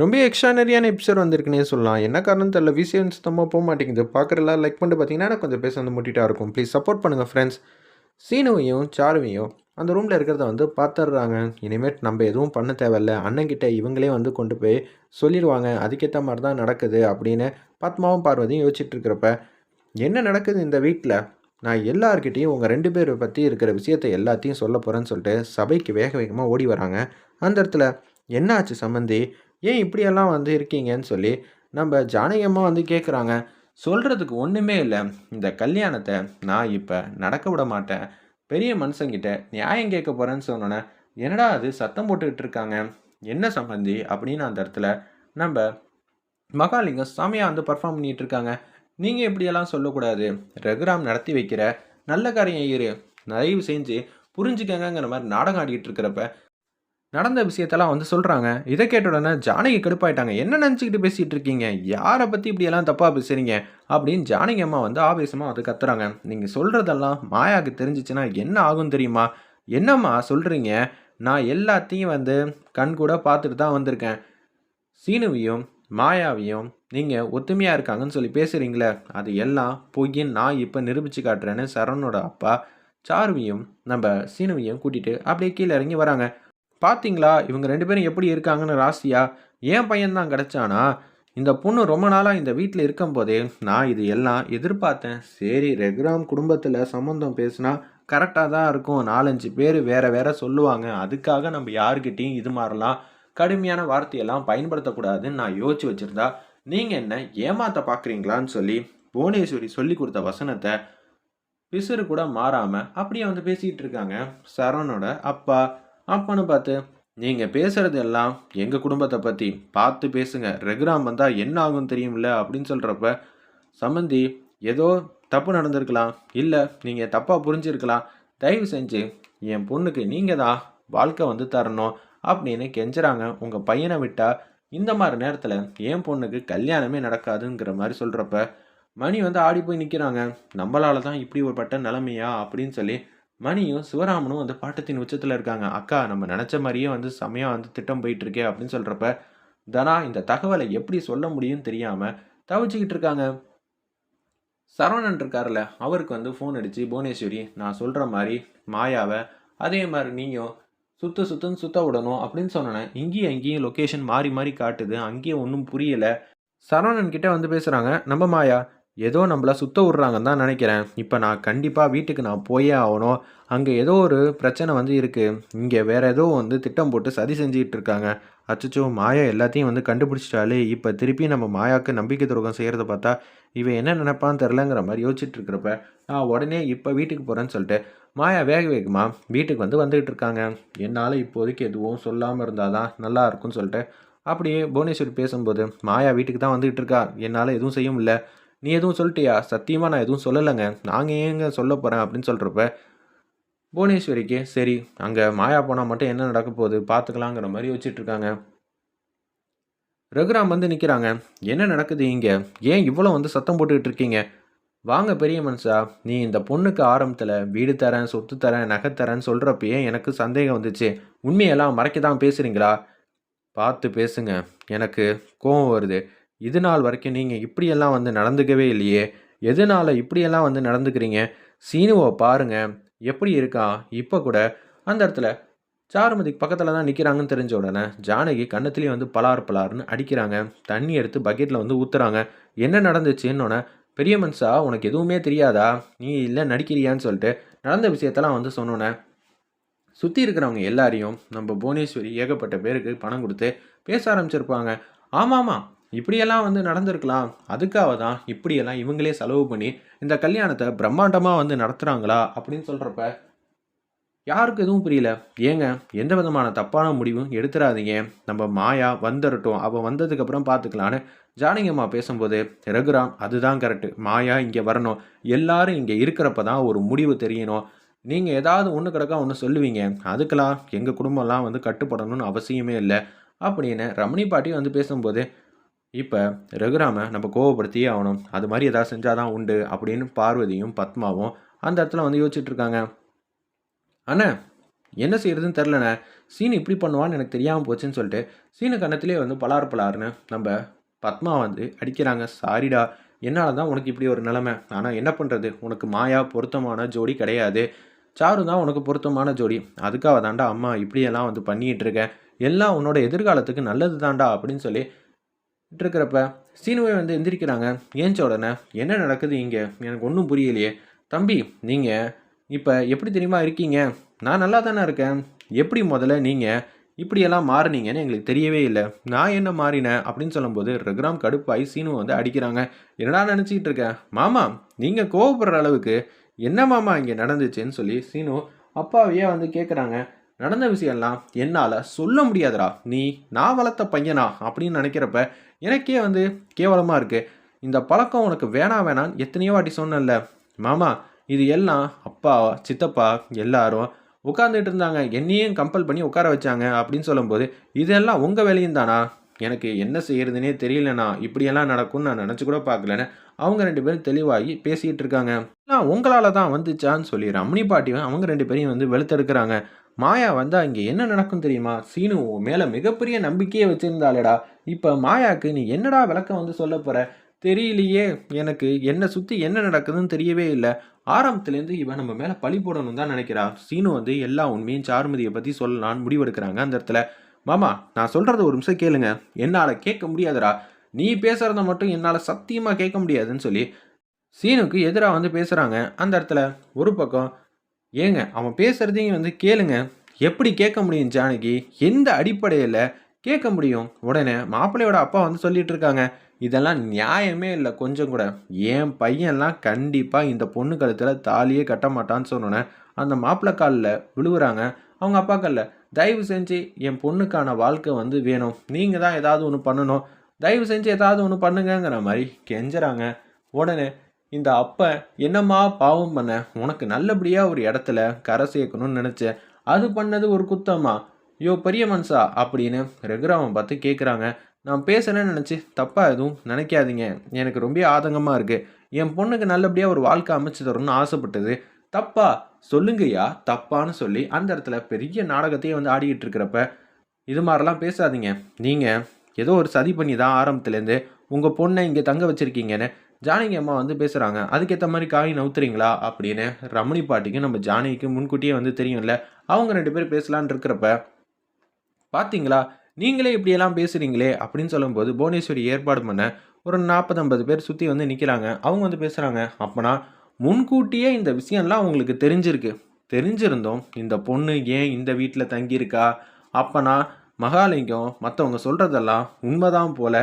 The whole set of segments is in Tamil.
ரொம்ப எக்ஸ்ட்ரானரியான எபிசோட் வந்திருக்குன்னே சொல்லலாம். என்ன காரணம் தெரியல. விசிஎன் சுத்தமாக போக மாட்டேங்குது. பார்க்குறல லைக் பண்ணிட்டு பார்த்தீங்கன்னா எனக்கு கொஞ்சம் பேச வந்து முட்டிட்டா இருக்கும். ப்ளீஸ் சப்போர்ட் பண்ணுங்கள் ஃப்ரெண்ட்ஸ் சீனுவையும் சாருவையும் அந்த ரூமில் இருக்கிறத வந்து பார்த்துடுறாங்க இனிமேட் நம்ம எதுவும் பண்ண தேவையில்ல. அண்ணன்கிட்ட இவங்களே வந்து கொண்டு போய் சொல்லிடுவாங்க. அதுக்கேற்ற மாதிரி தான் நடக்குது அப்படின்னு பத்மாவும் பார்வதியும் யோசிச்சுட்டு இருக்கிறப்ப என்ன நடக்குது இந்த வீட்டில் நான் எல்லார்கிட்டேயும் உங்கள் ரெண்டு பேரை பற்றி இருக்கிற விஷயத்தை எல்லாத்தையும் சொல்ல போகிறேன்னு சொல்லிட்டு சபைக்கு வேக வேகமாக ஓடி வராங்க. அந்த இடத்துல என்ன ஆச்சு சம்மந்தி ஏன் இப்படியெல்லாம் வந்து இருக்கீங்கன்னு சொல்லி நம்ம ஜானகியம்மா வந்து கேட்குறாங்க சொல்கிறதுக்கு ஒன்றுமே இல்லை. இந்த கல்யாணத்தை நான் இப்போ நடக்க விட மாட்டேன். பெரிய மனுஷங்கிட்ட நியாயம் கேட்க போகிறேன்னு சொன்னோன்னே என்னடா அது சத்தம் போட்டுக்கிட்டு இருக்காங்க? என்ன சம்பந்தி? அப்படின்னு அந்த இடத்துல நம்ம மகாலிங்கம் சாமியாக வந்து பர்ஃபார்ம் பண்ணிகிட்டு இருக்காங்க. நீங்கள் இப்படியெல்லாம் சொல்லக்கூடாது. ரகுராம் நடத்தி வைக்கிற நல்ல காரியம் இரு. தயவு செஞ்சு புரிஞ்சுக்கங்கிற மாதிரி நாடகம் ஆடிக்கிட்டு இருக்கிறப்ப நடந்த விஷயத்தெல்லாம் வந்து சொல்கிறாங்க இதை கேட்ட உடனே ஜானகி கடுப்பாயிட்டாங்க. என்ன நினச்சிக்கிட்டு பேசிகிட்டு இருக்கீங்க? யாரை பற்றி இப்படியெல்லாம் தப்பாக பேசுகிறீங்க அப்படின்னு ஜானகி அம்மா வந்து ஆவேசமாக வந்து கத்துறாங்க. நீங்கள் சொல்கிறதெல்லாம் மாயாவுக்கு தெரிஞ்சிச்சுன்னா என்ன ஆகும் தெரியுமா? என்னம்மா சொல்கிறீங்க நான் எல்லாத்தையும் வந்து கண் கூட பார்த்துட்டு தான் வந்திருக்கேன். சீனுவையும் மாயாவையும் நீங்கள் ஒத்துமையாக இருக்காங்கன்னு சொல்லி பேசுகிறீங்களே அது எல்லாம் பொய்யின்னு நான் இப்போ நிரூபித்து காட்டுறேன்னு சரவணோட அப்பா சாருவையும் நம்ம சீனுவையும் கூட்டிகிட்டு அப்படியே கீழே இறங்கி வராங்க. பார்த்தீங்களா இவங்க ரெண்டு பேரும் எப்படி இருக்காங்கன்னு ராசியா? என் பையன்தான் கிடச்சானா? இந்த பொண்ணு ரொம்ப நாளாக இந்த வீட்டில் இருக்கும்போதே நான் இது எல்லாம் எதிர்பார்த்தேன். சரி ரெகுராம் குடும்பத்தில் சம்மந்தம் பேசுனா கரெக்டாக தான் இருக்கும். நாலஞ்சு பேர் வேறு வேறு சொல்லுவாங்க. அதுக்காக நம்ம யாருக்கிட்டேயும் இது மாதிரிலாம் கடுமையான வார்த்தையெல்லாம் பயன்படுத்தக்கூடாதுன்னு நான் யோசிச்சு வச்சுருந்தா நீங்கள் என்ன ஏமாத்த பார்க்குறீங்களான்னு சொல்லி புவனேஸ்வரி சொல்லி கொடுத்த வசனத்தை பிசுறு கூட மாறாமல் அப்படியே வந்து பேசிக்கிட்டு இருக்காங்க. சரவணோட அப்பா அப்பன்னு பார்த்து நீங்கள் பேசுகிறது எல்லாம் எங்கள் குடும்பத்தை பற்றி பார்த்து பேசுங்க. ரெகுராம் வந்தால் என்ன ஆகும் தெரியும்ல? அப்படின்னு சொல்கிறப்ப சம்மந்தி ஏதோ தப்பு நடந்திருக்கலாம். இல்லை நீங்கள் தப்பாக புரிஞ்சிருக்கலாம். தயவு செஞ்சு என் பொண்ணுக்கு நீங்கள் தான் வாழ்க்கை வந்து தரணும் அப்படின்னு கெஞ்சுறாங்க. உங்கள் பையனை விட்டால் இந்த மாதிரி நேரத்தில் என் பொண்ணுக்கு கல்யாணமே நடக்காதுங்கிற மாதிரி சொல்கிறப்ப மணி வந்து ஆடி போய் நிற்கிறாங்க நம்மளால தான் இப்படி ஒரு பட்ட நிலமையா? அப்படின்னு சொல்லி மணியும் சிவராமனும் வந்து பாட்டத்தின் உச்சத்தில் இருக்காங்க. அக்கா நம்ம நினச்ச மாதிரியே வந்து செமையாக வந்து திட்டம் போயிட்டுருக்கே அப்படின்னு சொல்கிறப்ப தனா இந்த தகவலை எப்படி சொல்ல முடியும்னு தெரியாமல் தவிச்சுக்கிட்டு இருக்காங்க. சரவணன் இருக்கார்ல அவருக்கு வந்து ஃபோன் அடித்து புவனேஸ்வரி நான் சொல்கிற மாதிரி மாயாவை அதே மாதிரி நீயும் சுற்று சுற்றுன்னு சுத்த விடணும் அப்படின்னு சொன்னேன் இங்கேயும் அங்கேயும் லொக்கேஷன் மாறி மாறி காட்டுது. அங்கேயும் ஒன்றும் புரியலை. சரவணன் கிட்டே வந்து பேசுகிறாங்க நம்ம மாயா ஏதோ நம்மளை சுத்த விட்றாங்கன்னு தான் நினைக்கிறேன். இப்போ நான் கண்டிப்பாக வீட்டுக்கு நான் போயே ஆகணும். அங்கே ஏதோ ஒரு பிரச்சனை வந்து இருக்குது இங்கே வேறு ஏதோ வந்து திட்டம் போட்டு சதி செஞ்சுக்கிட்டு இருக்காங்க. அச்சச்சோ மாயா எல்லாத்தையும் வந்து கண்டுபிடிச்சிட்டாலே இப்போ திருப்பி நம்ம மாயாவுக்கு நம்பிக்கை துரோகம் செய்கிறத பார்த்தா இவன் என்ன நினைப்பான்னு தெரிலங்கிற மாதிரி யோசிச்சுட்டு இருக்கிறப்ப நான் உடனே இப்போ வீட்டுக்கு போகிறேன்னு சொல்லிட்டு மாயா வேக வேகமாக வீட்டுக்கு வந்து வந்துக்கிட்டு இருக்காங்க. என்னால் இப்போதைக்கு எதுவும் சொல்லாமல் இருந்தால் தான் நல்லா இருக்கும்னு சொல்லிட்டு அப்படியே புவனேஸ்வரி பேசும்போது மாயா வீட்டுக்கு தான் வந்துக்கிட்டு இருக்கா? என்னால் எதுவும் செய்ய முடியல. நீ எதுவும் சொல்லிட்டியா? சத்தியமாக நான் எதுவும் சொல்லலைங்க. நாங்கள் ஏங்க சொல்ல போகிறேன் அப்படின்னு சொல்கிறப்ப புவனேஸ்வரிக்கு சரி அங்கே மாயா போனால் மட்டும் என்ன நடக்க போகுது? பார்த்துக்கலாங்கிற மாதிரி வச்சிட்ருக்காங்க ரகுராம் வந்து நிற்கிறாங்க என்ன நடக்குது இங்கே? ஏன் இவ்வளோ வந்து சத்தம் போட்டுக்கிட்டு இருக்கீங்க? வாங்க பெரிய மனுஷா நீ இந்த பொண்ணுக்கு ஆரம்பத்தில் வீடு தரேன் சொத்து தரேன் நகை தரேன்னு சொல்கிறப்பயே எனக்கு சந்தேகம் வந்துச்சு. உண்மையெல்லாம் மறைக்க தான் பேசுகிறீங்களா பார்த்து பேசுங்க. எனக்கு கோவம் வருது. இது நாள் வரைக்கும் நீங்கள் இப்படியெல்லாம் வந்து நடந்துக்கவே இல்லையே. எதனால் இப்படியெல்லாம் வந்து நடந்துக்கிறீங்க? சீனுவை பாருங்க. எப்படி இருக்கான் இப்போ கூட அந்த இடத்துல சாருமதிக்கு பக்கத்தில் தான் நிற்கிறாங்கன்னு தெரிஞ்ச உடனே ஜானகி கன்னத்துலேயே வந்து பலார் பலார்னு அடிக்கிறாங்க. தண்ணி எடுத்து பக்கெட்டில் வந்து ஊற்றுறாங்க என்ன நடந்துச்சுன்னொன்னே பெரிய மனுஷா உனக்கு எதுவுமே தெரியாதா? நீ இல்லை நடிக்கிறியான்னு சொல்லிட்டு நடந்த விஷயத்தெல்லாம் வந்து சொன்னோன்னே சுற்றி இருக்கிறவங்க எல்லாரையும் நம்ம புவனேஸ்வரி ஏகப்பட்ட பேருக்கு பணம் கொடுத்து பேச ஆரம்பிச்சிருப்பாங்க. ஆமாம் இப்படியெல்லாம் வந்து நடந்திருக்கலாம். அதுக்காக தான் இப்படியெல்லாம் இவங்களே செலவு பண்ணி இந்த கல்யாணத்தை பிரம்மாண்டமாக வந்து நடத்துகிறாங்களா அப்படின்னு சொல்கிறப்ப யாருக்கு எதுவும் புரியல. ஏங்க எந்த விதமான தப்பான முடிவும் எடுத்துடாதீங்க நம்ம மாயா வந்துடட்டும் அவள் வந்ததுக்கப்புறம் பார்த்துக்கலான்னு ஜானகியம்மா பேசும்போது ரகுராம் அதுதான் கரெக்டு மாயா இங்கே வரணும். எல்லாரும் இங்கே இருக்கிறப்ப தான் ஒரு முடிவு தெரியணும். நீங்கள் ஏதாவது ஒன்று கிடக்கா ஒன்று சொல்லுவீங்க. அதுக்கெல்லாம் எங்கள் குடும்பம்லாம் வந்து கட்டுப்படணும்னு அவசியமே இல்லை. அப்படின்னு ரமணி பாட்டி வந்து பேசும்போது இப்போ ரகுராமை நம்ம கோவப்படுத்தியே ஆகணும். அது மாதிரி எதாவது செஞ்சால் தான் உண்டு அப்படின்னு பார்வதியும் பத்மாவும் அந்த இடத்துல வந்து யோசிச்சுட்ருக்காங்க அண்ணா என்ன செய்யறதுன்னு தெரிலண்ணே சீன் இப்படி பண்ணுவான்னு எனக்கு தெரியாமல் போச்சுன்னு சொல்லிட்டு சீனு கண்ணத்திலே வந்து பலார் பலாருன்னு நம்ம பத்மா வந்து அடிக்கிறாங்க. சாரிடா என்னால் தான் உனக்கு இப்படி ஒரு நிலைமை. ஆனால் என்ன பண்ணுறது உனக்கு மாயா பொருத்தமான ஜோடி கிடையாது. சாரு தான் உனக்கு பொருத்தமான ஜோடி. அதுக்காக தாண்டா அம்மா இப்படியெல்லாம் வந்து பண்ணிகிட்டு இருக்கேன் எல்லாம் உன்னோட எதிர்காலத்துக்கு நல்லது தாண்டா அப்படின்னு சொல்லி இருக்கிறப்ப சீனுவை வந்து எந்திரிக்கிறாங்க. ஏஞ்ச உடனே என்ன நடக்குது இங்கே? எனக்கு ஒன்றும் புரியலையே. தம்பி நீங்கள் இப்போ எப்படி தெரியுமா இருக்கீங்க? நான் நல்லா தானே இருக்கேன். எப்படி முதல்ல நீங்கள் இப்படியெல்லாம் மாறுனீங்கன்னு எங்களுக்கு தெரியவே இல்லை. நான் என்ன மாறினேன்? அப்படின்னு சொல்லும்போது ரகுராம் கடுப்பாய் சீனு வந்து அடிக்கிறாங்க. என்னடா நினச்சிக்கிட்டு இருக்கேன் மாமா நீங்கள் கோவப்படுற அளவுக்கு என்ன மாமா இங்கே நடந்துச்சுன்னு சொல்லி சீனு அப்பாவையே வந்து கேட்குறாங்க நடந்த விஷயம்லாம் என்னால் சொல்ல முடியாதுடா. நீ நான் வளர்த்த பையனா அப்படின்னு நினைக்கிறப்ப எனக்கே வந்து கேவலமாக இருக்குது இந்த பழக்கம் உனக்கு வேணாம் வேணான்னு எத்தனையோ வாட்டி சொன்னேன்ல. மாமா இது எல்லாம் அப்பா சித்தப்பா எல்லாரும் உட்காந்துட்டு இருந்தாங்க. என்னையும் கம்பல் பண்ணி உட்கார வச்சாங்க அப்படின்னு சொல்லும்போது இதெல்லாம் உங்கள் வேலையும் தானா? எனக்கு என்ன செய்யறதுனே தெரியலண்ணா. இப்படியெல்லாம் நடக்கும்னு நான் நினச்சி கூட பார்க்கலன்னு அவங்க ரெண்டு பேரும் தெளிவாகி பேசிகிட்டு இருக்காங்க. நான் உங்களால் தான் வந்துச்சான்னு சொல்லி ரமணி பாட்டியும் அவங்க ரெண்டு பேரையும் வந்து வெளுத்தெடுக்கிறாங்க. மாயா வந்து அங்கே என்ன நடக்கும் தெரியுமா? சீனு உன் மேலே மிகப்பெரிய நம்பிக்கையை வச்சுருந்தாளேடா. இப்போ மாயாவுக்கு நீ என்னடா விளக்கம் வந்து சொல்ல போகிற தெரியலையே. எனக்கு என்னை சுற்றி என்ன நடக்குதுன்னு தெரியவே இல்லை. ஆரம்பத்துலேருந்து இவன் நம்ம மேலே பழி போடணும் தான் நினைக்கிறா. சீனு வந்து எல்லா உண்மையும் சாருமதியை பற்றி சொல்லலான்னு முடிவெடுக்கிறாங்க அந்த இடத்துல. மாமா நான் சொல்கிறத ஒரு நிமிஷம் கேளுங்க. என்னால் கேட்க முடியாதுடா. நீ பேசுகிறத மட்டும் என்னால் சத்தியமாக கேட்க முடியாதுன்னு சொல்லி சீனுக்கு எதிராக வந்து பேசுகிறாங்க அந்த இடத்துல ஒரு பக்கம் ஏங்க அவன் பேசுகிறதையும் வந்து கேளுங்க. எப்படி கேட்க முடியும் ஜானகி? எந்த அடிப்படையில் கேட்க முடியும்? உடனே மாப்பிள்ளையோட அப்பா வந்து சொல்லிட்டு இருக்காங்க. இதெல்லாம் நியாயமே இல்லை கொஞ்சம் கூட. என் பையன்லாம் கண்டிப்பாக இந்த பொண்ணு கழுத்தில் தாலியே கட்ட மாட்டான்னு சொன்னோன்னே அந்த மாப்பிள்ளை காலில் விழுவுறாங்க. அவங்க அப்பா காலில் தயவு செஞ்சு என் பொண்ணுக்கான வாழ்க்கை வந்து வேணும். நீங்கள் தான் ஏதாவது ஒன்று பண்ணணும். தயவு செஞ்சு ஏதாவது ஒன்று பண்ணுங்கங்கிற மாதிரி கெஞ்சுறாங்க. உடனே இந்த அப்ப என்னம்மா பாவம் பண்ண? உனக்கு நல்லபடியாக ஒரு இடத்துல கரை சேர்க்கணும்னு நினச்சேன். அது பண்ணது ஒரு குத்தம்மா யோ பெரிய மனுஷா அப்படின்னு ரகுராமன் பார்த்து கேட்குறாங்க நான் பேசுகிறேன்னு நினச்சி தப்பாக எதுவும் நினைக்காதீங்க. எனக்கு ரொம்ப ஆதங்கமாக இருக்குது என் பொண்ணுக்கு நல்லபடியாக ஒரு வாழ்க்கை அமைச்சு தரணும்னு ஆசைப்பட்டது. தப்பா? சொல்லுங்கய்யா. தப்பான்னு சொல்லி அந்த இடத்துல பெரிய நாடகத்தையே வந்து ஆடிக்கிட்டு இருக்கிறப்ப இது மாதிரிலாம் பேசாதீங்க. நீங்கள் ஏதோ ஒரு சதி பண்ணி தான் ஆரம்பத்துலேருந்து உங்கள் பொண்ணை இங்கே தங்க வச்சுருக்கீங்கன்னு ஜானகி அம்மா வந்து பேசுகிறாங்க அதுக்கேற்ற மாதிரி காய் நவுத்துறீங்களா? அப்படின்னு. ரமணி பாட்டிக்கு நம்ம ஜானகிக்கு முன்கூட்டியே வந்து தெரியும்ல அவங்க ரெண்டு பேரும் பேசலான் இருக்கிறப்ப பார்த்தீங்களா நீங்களே இப்படியெல்லாம் பேசுகிறீங்களே அப்படின்னு சொல்லும்போது புவனேஸ்வரி ஏற்பாடு பண்ண ஒரு நாற்பது ஐம்பது பேர் சுற்றி வந்து நிற்கிறாங்க அவங்க வந்து பேசுகிறாங்க அப்போனா முன்கூட்டியே இந்த விஷயம்லாம் அவங்களுக்கு தெரிஞ்சிருக்கு. தெரிஞ்சிருந்தோம் இந்த பொண்ணு ஏன் இந்த வீட்டில் தங்கியிருக்கா? அப்போனா மகாலிங்கம் மற்றவங்க சொல்கிறதெல்லாம் உண்மைதான் போல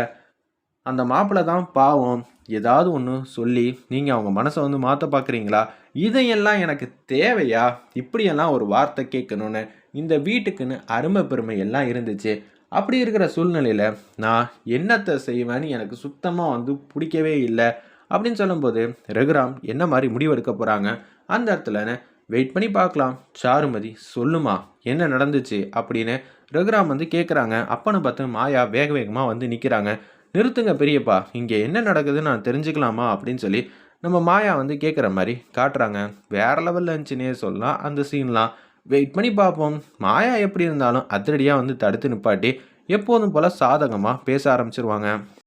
அந்த மாப்பிள்ளை தான் பாவம். ஏதாவது ஒன்று சொல்லி நீங்கள் அவங்க மனசை வந்து மாற்ற பார்க்குறீங்களா இதையெல்லாம் எனக்கு தேவையா? இப்படியெல்லாம் ஒரு வார்த்தை கேட்கணுன்னு இந்த வீட்டுக்குன்னு அருமை பெருமை எல்லாம் இருந்துச்சு. அப்படி இருக்கிற சூழ்நிலையில் நான் என்னத்தை செய்வேன்னு எனக்கு சுத்தமாக வந்து பிடிக்கவே இல்லை. அப்படின்னு சொல்லும்போது ரகுராம் என்ன மாதிரி முடிவெடுக்க போகிறாங்க அந்த இடத்துல வெயிட் பண்ணி பார்க்கலாம். சாருமதி சொல்லுமா? என்ன நடந்துச்சு? அப்படின்னு ரகுராம் வந்து கேட்குறாங்க அப்பன்னு பார்த்து மாயா வேக வேகமாக வந்து நிற்கிறாங்க நிறுத்துங்க பெரியப்பா இங்கே என்ன நடக்குதுன்னு நான் தெரிஞ்சுக்கலாமா அப்படின்னு சொல்லி நம்ம மாயா வந்து கேட்குற மாதிரி காட்டுறாங்க. வேறு லெவலில் இருந்துச்சுன்னே சொல்லலாம் அந்த சீன்லாம் வெயிட் பண்ணி பார்ப்போம். மாயா எப்படி இருந்தாலும் அதிரடியாக வந்து தடுத்து நிப்பாட்டி எப்போதும் போல் சாதகமாக பேச ஆரம்பிச்சிருவாங்க.